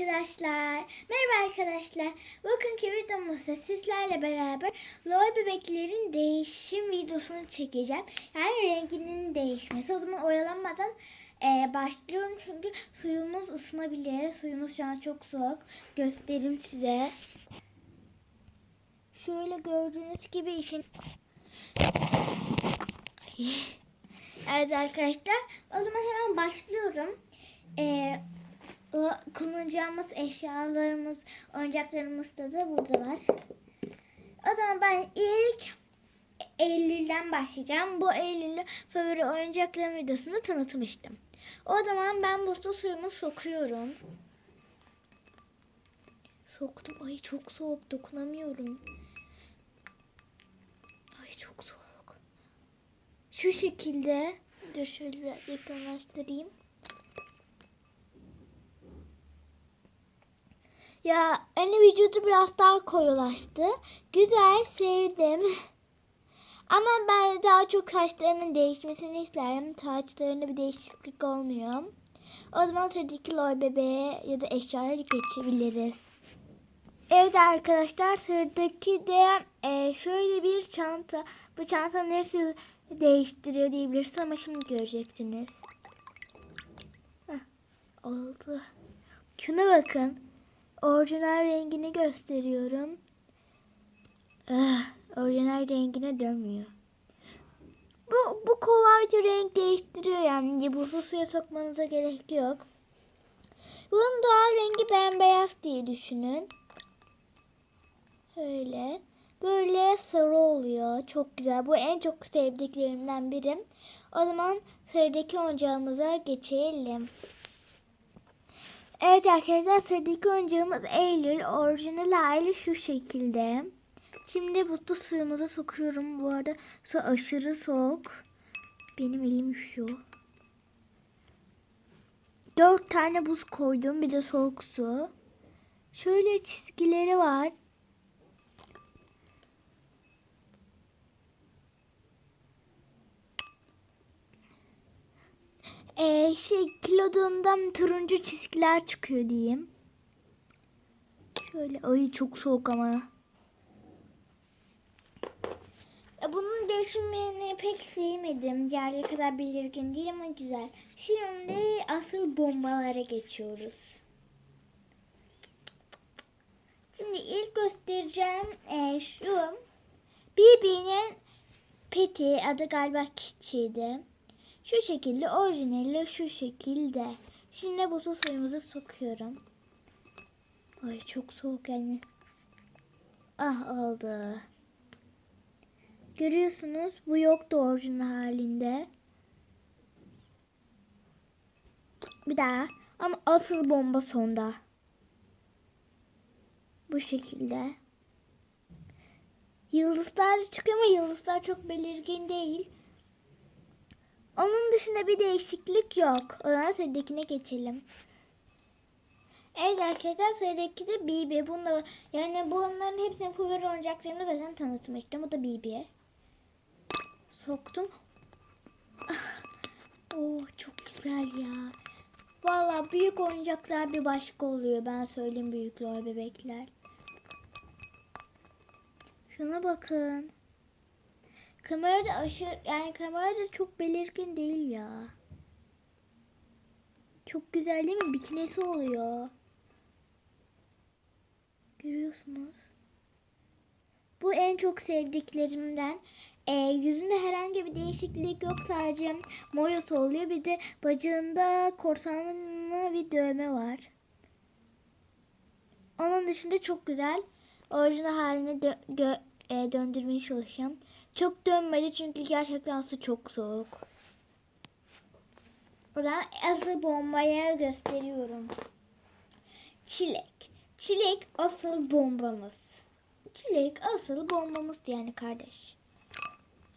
arkadaşlar. Merhaba arkadaşlar. Bugünkü videomuzda sizlerle beraber Lol bebeklerin değişim videosunu çekeceğim. Yani renginin değişmesi. O zaman oyalanmadan e, başlıyorum çünkü suyumuz ısınabilir. Suyumuz şu an çok soğuk. Göstereyim size. Şöyle gördüğünüz gibi işin... Evet arkadaşlar. O zaman hemen başlıyorum. Ee, o kullanacağımız eşyalarımız, oyuncaklarımız da, da buradalar. O zaman ben ilk Eylül'den başlayacağım. Bu Eylül'ü favori oyuncaklarım videosunda tanıtmıştım. O zaman ben buzlu suyumu sokuyorum. Soktum. Ay çok soğuk. Dokunamıyorum. Ay çok soğuk. Şu şekilde. Dur şöyle biraz yakınlaştırayım. Ya hani vücudu biraz daha koyulaştı. Güzel, sevdim. Ama ben daha çok saçlarının değişmesini isterim. Saçlarında bir değişiklik olmuyor. O zaman sıradaki lol bebeğe ya da eşyaya geçebiliriz. Evet arkadaşlar sıradaki de e, şöyle bir çanta. Bu çanta neresi değiştiriyor diyebilirsiniz ama şimdi göreceksiniz. Heh, oldu. Şuna bakın. Orijinal rengini gösteriyorum. Ah, orijinal rengine dönmüyor. Bu, bu kolayca renk değiştiriyor yani. Buzlu suya sokmanıza gerek yok. Bunun doğal rengi bembeyaz diye düşünün. Öyle. Böyle sarı oluyor. Çok güzel. Bu en çok sevdiklerimden biri. O zaman sıradaki oyuncağımıza geçelim. Evet arkadaşlar sıradaki oyuncağımız Eylül. Orijinal hali şu şekilde. Şimdi buzlu suyumuza sokuyorum. Bu arada su aşırı soğuk. Benim elim üşüyor. Dört tane buz koydum. Bir de soğuk su. Şöyle çizgileri var. Ee, şey kilodundan turuncu çizgiler çıkıyor diyeyim. Şöyle ay çok soğuk ama. E, Bunun değişimini pek sevmedim. Diğerleri kadar belirgin değil ama güzel. Şimdi asıl bombalara geçiyoruz. Şimdi ilk göstereceğim e, şu. BB'nin peti adı galiba Kitty'ydi. Şu şekilde orijinali şu şekilde. Şimdi bu su suyumuzu sokuyorum. Ay çok soğuk yani. Ah oldu. Görüyorsunuz bu yoktu orijinal halinde. Bir daha. Ama asıl bomba sonda. Bu şekilde. Yıldızlar çıkıyor ama yıldızlar çok belirgin değil. Onun dışında bir değişiklik yok. O zaman sıradakine geçelim. Evet arkadaşlar sıradaki de BB. Bunda, yani bunların hepsini favori oyuncaklarımı zaten tanıtmıştım. Bu da BB. Soktum. Ah, Oh çok güzel ya. Valla büyük oyuncaklar bir başka oluyor. Ben söyleyeyim büyükler bebekler. Şuna bakın. Kamerada aşırı yani kamerada çok belirgin değil ya. Çok güzel değil mi? Bikinesi oluyor. Görüyorsunuz. Bu en çok sevdiklerimden. Ee, yüzünde herhangi bir değişiklik yok. Sadece moyosu oluyor. Bir de bacağında korsanlı bir dövme var. Onun dışında çok güzel. Orijinal haline dö- gö- e, döndürmeye çalışacağım. Çok dönmedi çünkü gerçekten su çok soğuk. O zaman asıl bombaya gösteriyorum. Çilek. Çilek asıl bombamız. Çilek asıl bombamız yani kardeş.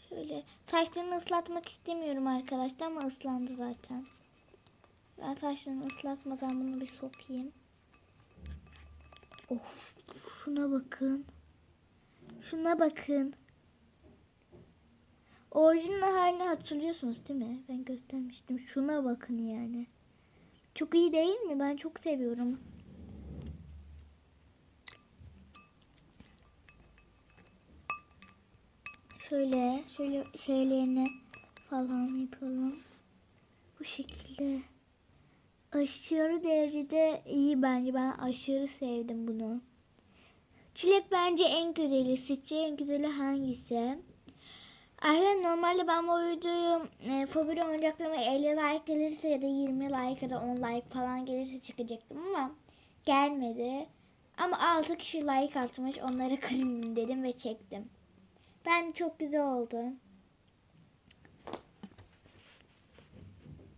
Şöyle saçlarını ıslatmak istemiyorum arkadaşlar ama ıslandı zaten. Ben saçlarını ıslatmadan bunu bir sokayım. Of şuna bakın. Şuna bakın. Orijinal halini hatırlıyorsunuz değil mi? Ben göstermiştim. Şuna bakın yani. Çok iyi değil mi? Ben çok seviyorum. Şöyle, şöyle şeylerini falan yapalım. Bu şekilde. Aşırı derecede iyi bence. Ben aşırı sevdim bunu. Çilek bence en güzeli. Sizce en güzeli hangisi? Aynen normalde ben bu videoyu e, favori oyuncaklarıma 50 like gelirse ya da 20 like ya da 10 like falan gelirse çıkacaktım ama gelmedi. Ama 6 kişi like atmış onlara kırayım dedim ve çektim. Ben çok güzel oldu.